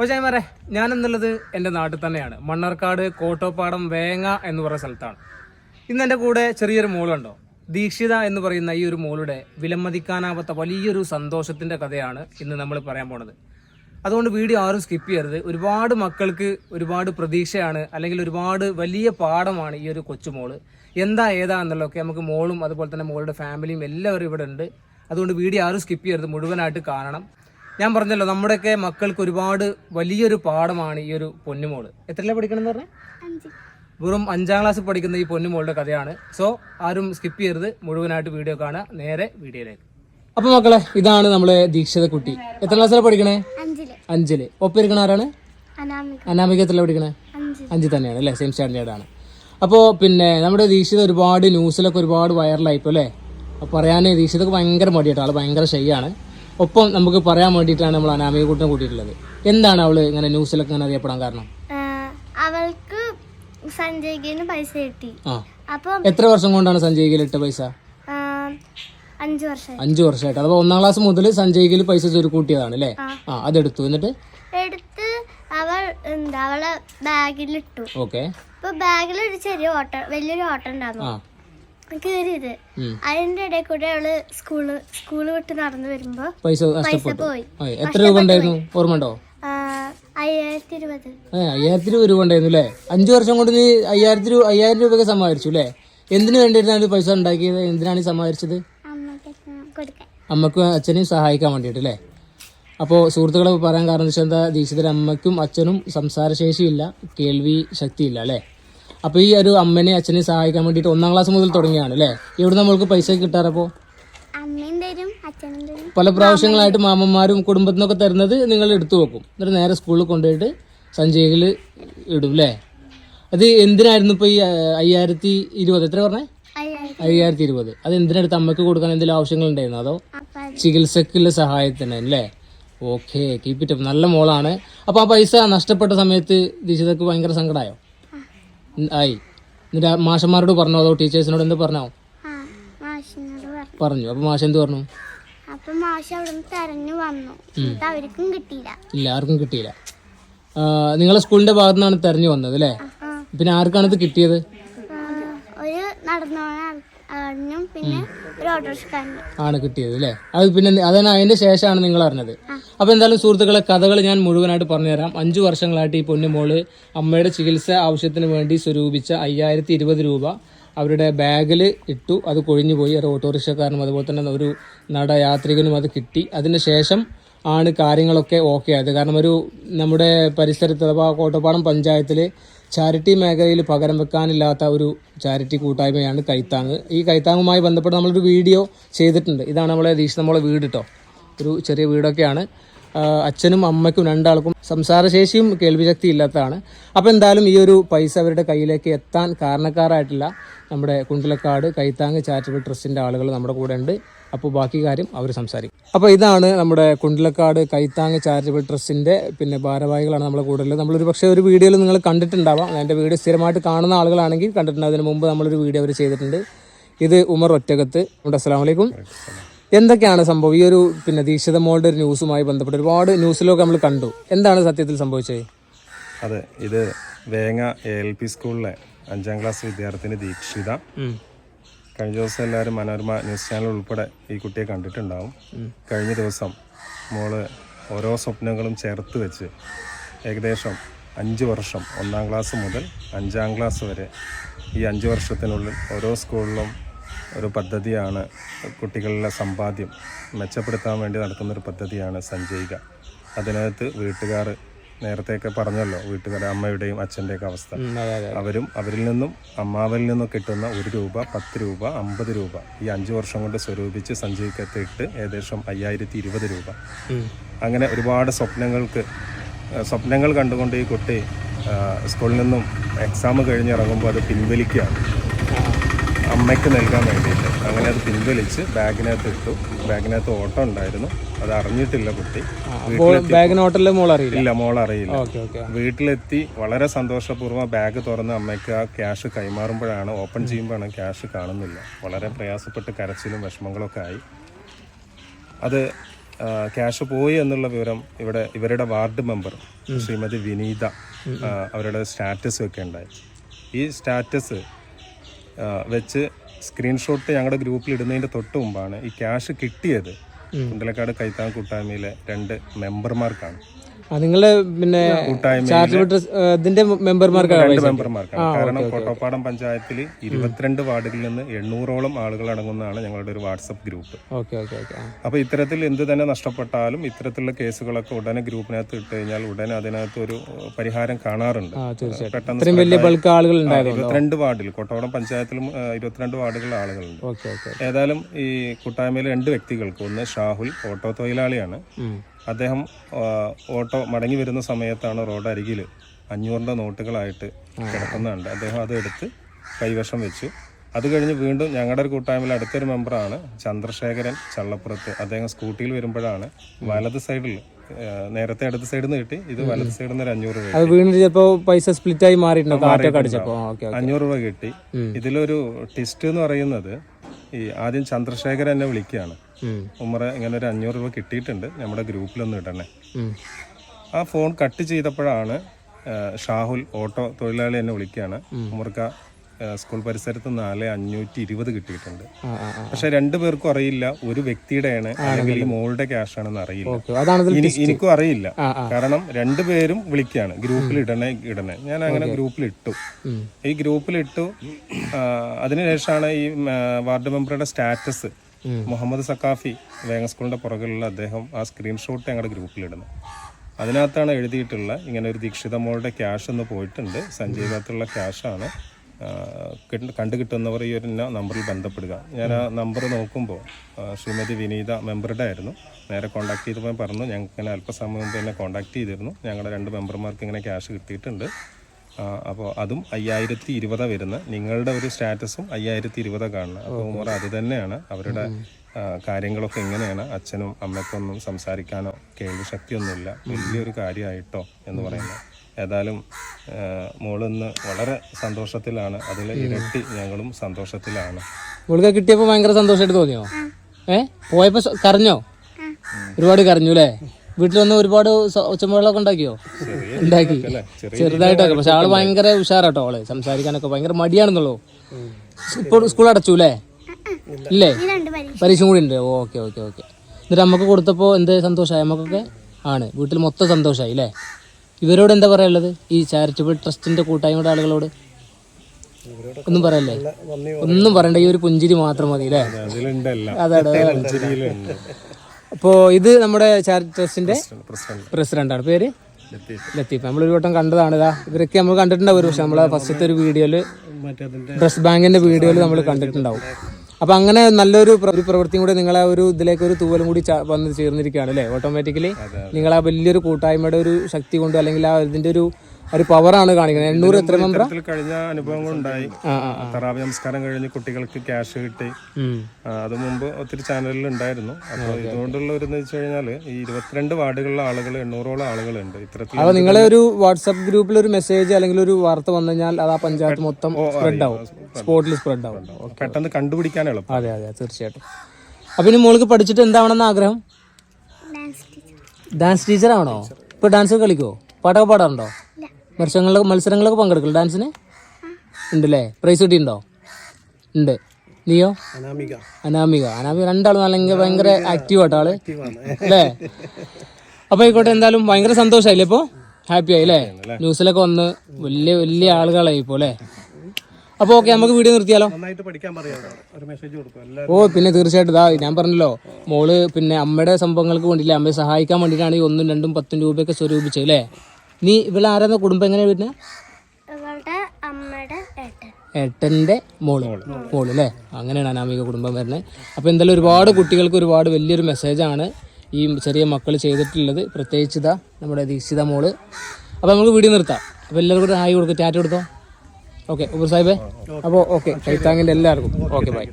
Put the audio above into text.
പക്ഷേ ഞാൻ പറയാം ഞാൻ എന്നുള്ളത് എന്റെ നാട്ടിൽ തന്നെയാണ്. മണ്ണാർക്കാട് കോട്ടോപ്പാടം വേങ്ങ എന്ന് പറയുന്ന സ്ഥലത്താണ്. ഇന്ന് എന്റെ കൂടെ ചെറിയൊരു മോളുണ്ടോ? ദീക്ഷിത എന്ന് പറയുന്ന ഈ ഒരു മോളുടെ വിലമതിക്കാനാവാത്ത വലിയൊരു സന്തോഷത്തിന്റെ കഥയാണ് ഇന്ന് നമ്മൾ പറയാൻ പോണത്. അതുകൊണ്ട് വീഡിയോ ആരും സ്കിപ്പ് ചെയ്യരുത്. ഒരുപാട് മക്കൾക്ക് ഒരുപാട് പ്രതീക്ഷയാണ് അല്ലെങ്കിൽ ഒരുപാട് വലിയ പാഠമാണ് ഈ ഒരു കൊച്ചുമോൾ എന്താ ഏതാ എന്നുള്ളതൊക്കെ നമുക്ക് മോളും അതുപോലെ തന്നെ മോളുടെ ഫാമിലിയും എല്ലാവരും ഇവിടെ ഉണ്ട്. അതുകൊണ്ട് വീഡിയോ ആരും സ്കിപ്പ് ചെയ്യരുത്. മുഴുവനായിട്ട് കാണണം. ഞാൻ പറഞ്ഞല്ലോ നമ്മുടെയൊക്കെ മക്കൾക്ക് ഒരുപാട് വലിയൊരു പാഠമാണ് ഈ ഒരു പൊന്നുമോൾ. എത്രയിലാണ് പഠിക്കണം എന്ന് പറഞ്ഞാൽ വെറും അഞ്ചാം ക്ലാസ് പഠിക്കുന്ന ഈ പൊന്നുമോളുടെ കഥയാണ്. സോ ആരും സ്കിപ്പ് ചെയ്യരുത്. മുഴുവനായിട്ട് വീഡിയോ കാണുക. നേരെ വീഡിയോയിലേക്ക് അപ്പൊ മക്കളെ ഇതാണ് നമ്മളെ ദീക്ഷിത കുട്ടി. എത്ര ക്ലാസ്സിലാണ് പഠിക്കണേ? അഞ്ചിൽ. ഒപ്പിരിക്കണ ഒപ്പം ആരാണ്? അനാമിക. എത്ര പഠിക്കണേ? അഞ്ചു. തന്നെയാണ് അല്ലേ? സെയിം സ്റ്റാൻഡേർഡ് ആണ്. അപ്പോൾ പിന്നെ നമ്മുടെ ദീക്ഷിത ഒരുപാട് ന്യൂസിലൊക്കെ ഒരുപാട് വൈറലായിപ്പോൾ അല്ലേ? അപ്പോൾ പറയാനേ ദീക്ഷിതക്ക് ഭയങ്കര മടിയായിട്ട് ആൾ ഭയങ്കര ഷൈയാണ് ഒപ്പം നമുക്ക് പറയാൻ വേണ്ടിയിട്ടാണ് നമ്മൾ അനാമിക കൂട്ടം കൂട്ടിയിട്ടുള്ളത്. എന്താണ് അവൾ ഇങ്ങനെ ന്യൂസിലൊക്കെ ഇങ്ങനെ അറിയപ്പെടാൻ കാരണം? അവൾക്ക് സഞ്ജയ്ക്ക് പൈസ കിട്ടി. അപ്പം എത്ര വർഷം കൊണ്ടാണ് സഞ്ജയ്ക്ക് ഇട്ട പൈസ? അഞ്ചു വർഷം അഞ്ച് വർഷമായിട്ട് അഥവാ ഒന്നാം ക്ലാസ് മുതൽ സഞ്ജയ്ക്ക് പൈസ ചുരുക്കൂട്ടിയതാണ് അല്ലേ? ആ. അതെടുത്തു. എന്നിട്ട്? എടുത്ത് അവൾ എന്താ അവളെ ബാഗിലിട്ടു. ഓക്കെ. അപ്പൊ ബാഗിൽ ഒരു ചെറിയ ഓട്ടം വലിയൊരു ഓട്ടം ഉണ്ടായിരുന്നു കീറിയത്. ഉം. അതിന്റെ ഇടയിൽ കൂടെ അവൾ സ്കൂൾ സ്കൂൾ വിട്ട് നടന്നു വരുമ്പോ പൈസ പോയി. എത്ര രൂപ ഉണ്ടായിരുന്നു? ഓർമ്മ അയ്യായിരത്തി ഇരുപത് രൂപ ഉണ്ടായിരുന്നു അല്ലേ? അഞ്ചു വർഷം കൊണ്ട് നീ അയ്യായിരത്തി രൂപ അയ്യായിരം രൂപയൊക്കെ സമാഹരിച്ചു അല്ലേ? എന്തിനു വേണ്ടിയിട്ടാണ് പൈസ ഉണ്ടാക്കിയത്? എന്തിനാണ് സമാഹരിച്ചത് അമ്മയ്ക്ക് അച്ഛനെയും സഹായിക്കാൻ വേണ്ടിയിട്ട് അല്ലേ? അപ്പോൾ സുഹൃത്തുക്കളെ പറയാൻ കാരണം വെച്ചാൽ എന്താ ദീക്ഷിതരുടെ അമ്മയ്ക്കും അച്ഛനും സംസാരശേഷിയില്ല കേൾവി ശക്തിയില്ല അല്ലേ? അപ്പോൾ ഈ ഒരു അമ്മനെ അച്ഛനെ സഹായിക്കാൻ വേണ്ടിയിട്ട് ഒന്നാം ക്ലാസ് മുതൽ തുടങ്ങിയാണ് അല്ലേ? ഇവിടെ നമ്മൾക്ക് പൈസ കിട്ടാറപ്പോൾ തരും പല പ്രാവശ്യങ്ങളായിട്ട് മാമന്മാരും കുടുംബത്തിനൊക്കെ തരുന്നത് നിങ്ങൾ എടുത്തു വെക്കും. എന്നിട്ട് നേരെ സ്കൂളിൽ കൊണ്ടുപോയിട്ട് സഞ്ചയിൽ ഇടും അല്ലേ? അത് എന്തിനായിരുന്നു ഇപ്പോൾ ഈ അയ്യായിരത്തി ഇരുപത്? എത്ര പറഞ്ഞേ? അയ്യായിരത്തി ഇരുപത്. അത് എന്തിനടുത്ത് അമ്മയ്ക്ക് കൊടുക്കാൻ എന്തെങ്കിലും ആവശ്യങ്ങൾ ഉണ്ടായിരുന്നു? അതോ ചികിത്സക്കുള്ള സഹായത്തിന് അല്ലേ? ഓക്കെ കീപ്പ് ഇറ്റ് നല്ല മോളാണ്. അപ്പോൾ ആ പൈസ നഷ്ടപ്പെട്ട സമയത്ത് ദീക്ഷിതക്ക് ഭയങ്കര സങ്കടമായോ ആയി. എന്നിട്ട് മാഷന്മാരോട് പറഞ്ഞോ? അതോ ടീച്ചേഴ്സിനോട് എന്ത് പറഞ്ഞോ? പറഞ്ഞു. അപ്പൊ മാഷ് എന്ത് പറഞ്ഞു? അപ്പൊ മാഷ് അവിടെ നിന്ന് തെരഞ്ഞു വന്നു. എന്നിട്ട് അവർക്കും കിട്ടിയില്ല. ഇല്ല ആർക്കും കിട്ടിയില്ല. നിങ്ങളെ സ്കൂളിന്റെ ഭാഗത്തു നിന്നാണ് തെരഞ്ഞു വന്നത് അല്ലേ? പിന്നെ ആർക്കാണ് ഇത് കിട്ടിയത്? ഒരു നടന്നോണ ആളിനും പിന്നെ ഒരു ഓട്ടോറിക്ഷക്കാരനും ആണ് കിട്ടിയത് അല്ലേ അത് പിന്നെ അതാണ് അതിന്റെ ശേഷമാണ് നിങ്ങൾ അറിഞ്ഞത്. അപ്പോൾ എന്തായാലും സുഹൃത്തുക്കളെ കഥകൾ ഞാൻ മുഴുവനായിട്ട് പറഞ്ഞുതരാം അഞ്ചു വർഷങ്ങളായിട്ട് ഈ പൊന്നുമോൾ അമ്മയുടെ ചികിത്സ ആവശ്യത്തിന് വേണ്ടി സ്വരൂപിച്ച അയ്യായിരത്തി ഇരുപത് രൂപ അവരുടെ ബാഗിൽ ഇട്ടു. അത് കൊഴിഞ്ഞു പോയി ഒരു ഓട്ടോറിക്ഷക്കാരനും അതുപോലെ തന്നെ ഒരു നടയാത്രികനും അത് കിട്ടി. അതിന് ശേഷം ആണ് കാര്യങ്ങളൊക്കെ ഓക്കെ ആയത്. കാരണം ഒരു നമ്മുടെ പരിസരത്ത് അഥവാ കോട്ടപ്പാടം പഞ്ചായത്തിൽ ചാരിറ്റി മേഖലയിൽ പകരം വെക്കാനില്ലാത്ത ഒരു ചാരിറ്റി കൂട്ടായ്മയാണ് കൈത്താങ് ഈ കൈത്താങ്ങുമായി ബന്ധപ്പെട്ട് നമ്മളൊരു വീഡിയോ ചെയ്തിട്ടുണ്ട്. ഇതാണ് നമ്മളെ ദീക്ഷ നമ്മളെ വീട് കേട്ടോ ഒരു ചെറിയ വീടൊക്കെയാണ്. അച്ഛനും അമ്മയ്ക്കും രണ്ടാൾക്കും സംസാരശേഷിയും കേൾവിശക്തി ഇല്ലാത്തതാണ് അപ്പോൾ എന്തായാലും ഈ ഒരു പൈസ അവരുടെ കയ്യിലേക്ക് എത്താൻ കാരണക്കാരായിട്ടില്ല നമ്മുടെ കുണ്ടലക്കാട് കൈത്താങ് ചാരിറ്റബിൾ ട്രസ്റ്റിന്റെ ആളുകൾ നമ്മുടെ കൂടെ ഉണ്ട്. അപ്പോൾ ബാക്കി കാര്യം അവർ സംസാരിക്കും. അപ്പോൾ ഇതാണ് നമ്മുടെ കുണ്ടലക്കാട് കൈത്താങ് ചാരിറ്റബിൾ ട്രസ്റ്റിന്റെ പിന്നെ ഭാരവാഹികളാണ് നമ്മുടെ കൂടെ ഉള്ളത്. നമ്മളൊരു പക്ഷേ ഒരു വീഡിയോയിൽ നിങ്ങൾ കണ്ടിട്ടുണ്ടാവാം. എന്റെ വീഡിയോ സ്ഥിരമായിട്ട് കാണുന്ന ആളുകളാണെങ്കിൽ കണ്ടിട്ടുണ്ട്. അതിന് മുമ്പ് നമ്മളൊരു വീഡിയോ അവർ ചെയ്തിട്ടുണ്ട്. ഇത് ഉമർ ഒറ്റകത്ത്. അസ്സാം വലൈക്കും എന്തൊക്കെയാണ് സംഭവം? ഈ ഒരു പിന്നെ ദീക്ഷിത മോളുടെ ഒരു ന്യൂസുമായി ബന്ധപ്പെട്ട് ഒരുപാട് ന്യൂസിലൊക്കെ നമ്മൾ കണ്ടു. എന്താണ് സത്യത്തിൽ സംഭവിച്ചത്? അതെ ഇത് വേങ്ങ എ എൽ പി സ്കൂളിലെ അഞ്ചാം ക്ലാസ് വിദ്യാർത്ഥിനി ദീക്ഷിത. കഴിഞ്ഞ ദിവസം എല്ലാവരും മനോരമ ന്യൂസ് ചാനൽ ഉൾപ്പെടെ ഈ കുട്ടിയെ കണ്ടിട്ടുണ്ടാവും. കഴിഞ്ഞ ദിവസം മോൾ ഓരോ സ്വപ്നങ്ങളും ചേർത്ത് വെച്ച് ഏകദേശം അഞ്ച് വർഷം ഒന്നാം ക്ലാസ് മുതൽ അഞ്ചാം ക്ലാസ് വരെ ഈ അഞ്ച് വർഷത്തിനുള്ളിൽ ഓരോ സ്കൂളിലും ഒരു പദ്ധതിയാണ് കുട്ടികളുടെ സമ്പാദ്യം. മെച്ചപ്പെടുത്താൻ വേണ്ടി നടത്തുന്നൊരു പദ്ധതിയാണ് സഞ്ചയിക. അതിനകത്ത് വീട്ടുകാർ നേരത്തെയൊക്കെ പറഞ്ഞല്ലോ വീട്ടുകാർ അമ്മയുടെയും അച്ഛന്റെയൊക്കെ അവസ്ഥ. അവരും അവരിൽ നിന്നും അമ്മാവിൽ നിന്നും കിട്ടുന്ന ഒരു രൂപ പത്ത് രൂപ അമ്പത് രൂപ ഈ അഞ്ച് വർഷം കൊണ്ട് സ്വരൂപിച്ച് സഞ്ചയിക്കത്ത് ഇട്ട് ഏകദേശം അയ്യായിരത്തി ഇരുപത് രൂപ. അങ്ങനെ ഒരുപാട് സ്വപ്നങ്ങൾക്ക് സ്വപ്നങ്ങൾ കണ്ടുകൊണ്ട് ഈ കുട്ടി സ്കൂളിൽ നിന്നും എക്സാം കഴിഞ്ഞിറങ്ങുമ്പോൾ അത് പിൻവലിക്കുകയാണ്. അമ്മയ്ക്ക് നൽകാൻ വേണ്ടിയിട്ട്. അങ്ങനെ അത് പിൻവലിച്ച് ബാഗിനകത്ത് ഇട്ടു. ബാഗിനകത്ത് ഓട്ടം ഉണ്ടായിരുന്നു. അത് അറിഞ്ഞിട്ടില്ല കുട്ടി. അപ്പോൾ ബാഗിന് മോൾ അറിയില്ല? ഇല്ല മോൾ അറിയില്ല. വീട്ടിലെത്തി വളരെ സന്തോഷപൂർവം ബാഗ് തുറന്ന് അമ്മയ്ക്ക് ആ ക്യാഷ് കൈമാറുമ്പോഴാണ് ഓപ്പൺ ചെയ്യുമ്പോഴാണ് ക്യാഷ് കാണുന്നില്ല. വളരെ പ്രയാസപ്പെട്ട് കരച്ചിലും വിഷമങ്ങളൊക്കെ ആയി. അത് ക്യാഷ് പോയി എന്നുള്ള വിവരം ഇവിടെ ഇവരുടെ വാർഡ് മെമ്പർ ശ്രീമതി വിനീത അവരുടെ സ്റ്റാറ്റസ് ഒക്കെ ഉണ്ടായി. ഈ സ്റ്റാറ്റസ് വെച്ച് സ്ക്രീൻഷോട്ട് ഞങ്ങളുടെ ഗ്രൂപ്പിൽ ഇടുന്നതിന്റെ തൊട്ട് മുമ്പാണ് ഈ ക്യാഷ് കിട്ടിയത് കുണ്ടലക്കാട് കൈത്താൻ കൂട്ടായ്മയിലെ രണ്ട് മെമ്പർമാർക്കാണ് ആ നിങ്ങൾ പിന്നെ ചാരിറ്റബിൾ ഇതിന്റെ മെമ്പർമാർക്കാണ്. കാരണം കോട്ടപ്പാടം പഞ്ചായത്തിൽ ഇരുപത്തിരണ്ട് വാർഡുകളിൽ നിന്ന് എണ്ണൂറോളം ആളുകൾ അടങ്ങുന്നതാണ് ഞങ്ങളുടെ ഒരു വാട്സപ്പ് ഗ്രൂപ്പ്. അപ്പൊ ഇത്തരത്തിൽ എന്ത് തന്നെ നഷ്ടപ്പെട്ടാലും ഇത്തരത്തിലുള്ള കേസുകളൊക്കെ ഉടനെ ഗ്രൂപ്പിനകത്ത് ഇട്ട് കഴിഞ്ഞാൽ ഉടനെ അതിനകത്ത് ഒരു പരിഹാരം കാണാറുണ്ട്. പെട്ടെന്ന് വലിയ ബൾക്ക് ആളുകൾ ഉണ്ടായതുകൊണ്ട്? ഇരുപത്തിരണ്ട് വാർഡിൽ കോട്ടപ്പാടം പഞ്ചായത്തിലും ഇരുപത്തിരണ്ട് വാർഡുകളിൽ ആളുകളുണ്ട്. ഏതായാലും ഈ കൂട്ടായ്മയിലെ രണ്ട് വ്യക്തികൾക്ക് ഒന്ന് ഷാഹുൽ ഓട്ടോ തൊഴിലാളിയാണ്. അദ്ദേഹം ഓട്ടോ മടങ്ങി വരുന്ന സമയത്താണ് റോഡ് അരികിൽ അഞ്ഞൂറിന്റെ നോട്ടുകളായിട്ട് കിടക്കുന്നുണ്ട്. അദ്ദേഹം അത് എടുത്ത് കൈവശം വെച്ചു. അത് കഴിഞ്ഞ് വീണ്ടും ഞങ്ങളുടെ ഒരു കൂട്ടായ്മയിൽ അടുത്തൊരു മെമ്പറാണ് ചന്ദ്രശേഖരൻ ചള്ളപ്പുറത്ത്. അദ്ദേഹം സ്കൂട്ടിയിൽ വരുമ്പോഴാണ് വലത് സൈഡിൽ നേരത്തെ അടുത്ത സൈഡിൽ നിന്ന് കിട്ടി. ഇത് വലത് സൈഡിൽ നിന്ന് ഒരു അഞ്ഞൂറ് രൂപ വീണ്ടും പൈസ സ്പ്ലിറ്റ് ആയി മാറിയിട്ടുണ്ടോ? അഞ്ഞൂറ് രൂപ കിട്ടി. ഇതിലൊരു ടിസ്റ്റ് എന്ന് പറയുന്നത് ഈ ആദ്യം ചന്ദ്രശേഖരൻ എന്നെ വിളിക്കുകയാണ്. ഉമ്മറ ഇങ്ങനെ ഒരു അഞ്ഞൂറ് രൂപ കിട്ടിയിട്ടുണ്ട് നമ്മുടെ ഗ്രൂപ്പിലൊന്നും ഇടണേ. ആ ഫോൺ കട്ട് ചെയ്തപ്പോഴാണ് ഷാഹുൽ ഓട്ടോ തൊഴിലാളി എന്നെ വിളിക്കുകയാണ്. ഉമ്മർക്ക സ്കൂൾ പരിസരത്ത് നാല് അഞ്ഞൂറ്റി ഇരുപത് കിട്ടിയിട്ടുണ്ട് പക്ഷെ രണ്ടു പേർക്കും അറിയില്ല ഒരു വ്യക്തിയുടെയാണ് അല്ലെങ്കിൽ ഈ മോളുടെ ക്യാഷ് ആണെന്ന് അറിയില്ല. എനിക്കും അറിയില്ല. കാരണം രണ്ടുപേരും വിളിക്കുകയാണ് ഗ്രൂപ്പിൽ ഇടണേ ഇടണേ. ഞാൻ അങ്ങനെ ഗ്രൂപ്പിൽ ഇട്ടു ഈ ഗ്രൂപ്പിൽ ഇട്ടു അതിനുശേഷമാണ് ഈ വാർഡ് മെമ്പറുടെ സ്റ്റാറ്റസ് മുഹമ്മദ് സക്കാഫി വേങ്ങ സ്കൂളിന്റെ പുറകിലുള്ള അദ്ദേഹം ആ സ്ക്രീൻഷോട്ട് ഞങ്ങളുടെ ഗ്രൂപ്പിൽ ഇടുന്നത് അതിനകത്താണ് എഴുതിയിട്ടുള്ള ഇങ്ങനെ ഒരു ദീക്ഷിത മോളുടെ ക്യാഷ് ഒന്ന് പോയിട്ടുണ്ട്. സഞ്ജയ് ക്യാഷാണ് കണ്ടു കിട്ടുന്നവർ ഈ ഒരു നമ്പറിൽ ബന്ധപ്പെടുക. ഞാൻ ആ നമ്പർ നോക്കുമ്പോൾ ശ്രീമതി വിനീത മെമ്പറുടെ ആയിരുന്നു. നേരെ കോൺടാക്ട് ചെയ്തപ്പോൾ പറഞ്ഞു ഞങ്ങൾക്ക് ഇങ്ങനെ അല്പസമയം എന്നെ കോൺടാക്ട് ചെയ്തിരുന്നു. ഞങ്ങളുടെ രണ്ട് മെമ്പർമാർക്ക് ഇങ്ങനെ ക്യാഷ് കിട്ടിയിട്ടുണ്ട്. അപ്പോൾ അതും അയ്യായിരത്തി ഇരുപത് വരുന്ന നിങ്ങളുടെ ഒരു സ്റ്റാറ്റസും അയ്യായിരത്തി ഇരുപത് കാണുന്നത് അപ്പോൾ ഉമർ അത് തന്നെയാണ്. അവരുടെ കാര്യങ്ങളൊക്കെ എങ്ങനെയാണ് അച്ഛനും അമ്മയ്ക്കൊന്നും സംസാരിക്കാനോ കേൾവി ശക്തിയൊന്നുമില്ല. വലിയൊരു കാര്യമായിട്ടോ എന്ന് പറയുന്നത്. ഏതായാലും മോളിന്ന് വളരെ സന്തോഷത്തിലാണ്. അതിൽ ഇരട്ടി ഞങ്ങളും സന്തോഷത്തിലാണ്. മുഴുക കിട്ടിയപ്പോൾ ഭയങ്കര സന്തോഷമായിട്ട് തോന്നിയോ? ഏ? പോയപ്പോ സ- കരഞ്ഞോ? ഒരുപാട് കരഞ്ഞു അല്ലേ വീട്ടിൽ വന്ന് ഒരുപാട് സ- ഉണ്ടാക്കിയോ? ഉണ്ടാക്കി. ചെറുതായിട്ടൊക്കെ. പക്ഷെ ആൾ ഭയങ്കര ഉഷാറാട്ടോ ആൾ. സംസാരിക്കാനൊക്കെ ഭയങ്കര മടിയാണെന്നുള്ളൂ. ഇപ്പോൾ സ്കൂൾ അടച്ചു അല്ലേ? ഇല്ലേ? ഈ രണ്ട് പരീക്ഷ. കൂടി ഉണ്ട്. Okay okay okay. എന്നിട്ട് നമുക്ക് കൊടുത്തപ്പോ എന്ത് സന്തോഷമായി നമുക്കൊക്കെ ആണ്. വീട്ടിൽ മൊത്തം സന്തോഷമായി അല്ലേ? ഇവരോട് എന്താ പറയാനുള്ളത്? ഈ ചാരിറ്റബിൾ ട്രസ്റ്റിന്റെ കൂട്ടായ്മയുടെ ആളുകളോട്? ഒന്നും പറയല്ലേ? ഒന്നും പറയണ്ട. ഈ ഒരു പുഞ്ചിരി മാത്രം മതി അല്ലേ? അതാണ്. അപ്പോ ഇത് നമ്മുടെ ചാരിറ്റി ട്രസ്റ്റിന്റെ പ്രസിഡന്റ് പ്രസിഡന്റാണ്. പേര്? ലത്തീഫ്. നമ്മൾ ഒരു വട്ടം കണ്ടതാണ്. ഇതാ ഇവരൊക്കെ നമ്മൾ കണ്ടിട്ടുണ്ടാവും ഒരു പക്ഷെ. നമ്മളെ ഫസ്റ്റത്തെ ഒരു വീഡിയോയിൽ ഡ്രസ് ബാങ്കിന്റെ വീഡിയോയിൽ നമ്മൾ കണ്ടിട്ടുണ്ടാവും. അപ്പൊ അങ്ങനെ നല്ലൊരു ഒരു പ്രവൃത്തിയും കൂടെ നിങ്ങളെ ഒരു ഇതിലേക്ക് ഒരു തൂവലും കൂടി വന്ന് ചേർന്നിരിക്കുകയാണ് അല്ലേ? ഓട്ടോമാറ്റിക്കലി നിങ്ങൾ വലിയൊരു കൂട്ടായ്മയുടെ ഒരു ശക്തി കൊണ്ട് അല്ലെങ്കിൽ ആ ഇതിന്റെ ഒരു ഒരു പവറാണ് കാണിക്കുന്നത്. എണ്ണൂറ് എത്ര മെമ്പർ കഴിഞ്ഞ അനുഭവങ്ങൾ ഉണ്ടായി തറാവ് നമസ്കാരം കഴിഞ്ഞ് കുട്ടികൾക്ക് ക്യാഷ് കിട്ടി. അത് മുമ്പ് ഒത്തിരി ചാനലിൽ ഉണ്ടായിരുന്നു അപ്പോൾ ഇതുകൊണ്ടുള്ള ഒരു വെച്ച് കഴിഞ്ഞാൽ ഈ ഇരുപത്തിരണ്ട് വാർഡുകളിലെ ആളുകൾ എണ്ണൂറോളം ആളുകളുണ്ട്. ഇത്തരത്തിൽ അപ്പൊ നിങ്ങളെ ഒരു വാട്സപ്പ് ഗ്രൂപ്പിൽ ഒരു മെസ്സേജ് അല്ലെങ്കിൽ ഒരു വാർത്ത വന്നു കഴിഞ്ഞാൽ അത് ആ പഞ്ചായത്ത് മൊത്തം സ്പ്രെഡ് ആവും. സ്പോട്ടിൽ സ്പ്രെഡ് ആവും. പെട്ടെന്ന് കണ്ടുപിടിക്കാൻ എളുപ്പം. അതെ അതെ തീർച്ചയായിട്ടും. അപ്പൊ ഇനി മോൾക്ക് പഠിച്ചിട്ട് എന്താവണമെന്ന് ആഗ്രഹം? ഡാൻസ് ടീച്ചർ ആവണോ ഇപ്പൊ ഡാൻസ് കളിക്കോ പാട്ടൊക്കെ പാടാറുണ്ടോ? മത്സരങ്ങളിലൊക്കെ മത്സരങ്ങളൊക്കെ പങ്കെടുക്കില്ല ഡാൻസിന്? ഉണ്ടല്ലേ? പ്രൈസ് കിട്ടിയിട്ടുണ്ടോ? ഉണ്ട്. നീയോ അനാമിക. അനാമിക. അനാമിക രണ്ടാളും അല്ലെങ്കിൽ ഭയങ്കര ആക്റ്റീവ് ആട്ടോ ആൾ. അല്ലേ? അപ്പൊ ആയിക്കോട്ടെ എന്തായാലും ഭയങ്കര സന്തോഷമായില്ലേ ഇപ്പോ? ഹാപ്പി ആയി അല്ലേ? ന്യൂസിലൊക്കെ വന്ന് വലിയ വലിയ ആളുകളായി ഇപ്പോ അല്ലേ? അപ്പൊ ഓക്കെ നമുക്ക് വീഡിയോ നിർത്തിയാലോ? ഓ പിന്നെ തീർച്ചയായിട്ടും ഇതാ ഞാൻ പറഞ്ഞല്ലോ മോൾ പിന്നെ അമ്മയുടെ സംഭവങ്ങൾക്ക് വേണ്ടിയില്ലേ അമ്മയെ സഹായിക്കാൻ വേണ്ടിയിട്ടാണ് ഈ ഒന്നും രണ്ടും പത്തും രൂപയൊക്കെ സ്വരൂപിച്ചത് അല്ലേ? നീ ഇവിടെ ആരാന്ന കുടുംബം എങ്ങനെ വരുന്നത് ഏട്ടന്റെ മോൾ. മോൾ അല്ലേ അങ്ങനെയാണ് അനാമിക കുടുംബം വരുന്നത് അപ്പോൾ എന്തായാലും ഒരുപാട് കുട്ടികൾക്ക് ഒരുപാട് വലിയൊരു മെസ്സേജാണ് ഈ ചെറിയ മക്കൾ ചെയ്തിട്ടുള്ളത്. പ്രത്യേകിച്ച് ഇതാ നമ്മുടെ ദീക്ഷിത മോൾ. അപ്പോൾ നമുക്ക് വീഡിയോ നിർത്താം. അപ്പോൾ എല്ലാവർക്കും കൂടെ ഹായ് കൊടുക്കും ടാറ്റ കൊടുത്തോ? ഓക്കെ ഉബർ സാഹിബേ. അപ്പോൾ ഓക്കെ കൈത്താങ്ങിന്റെ എല്ലാവർക്കും. Okay bye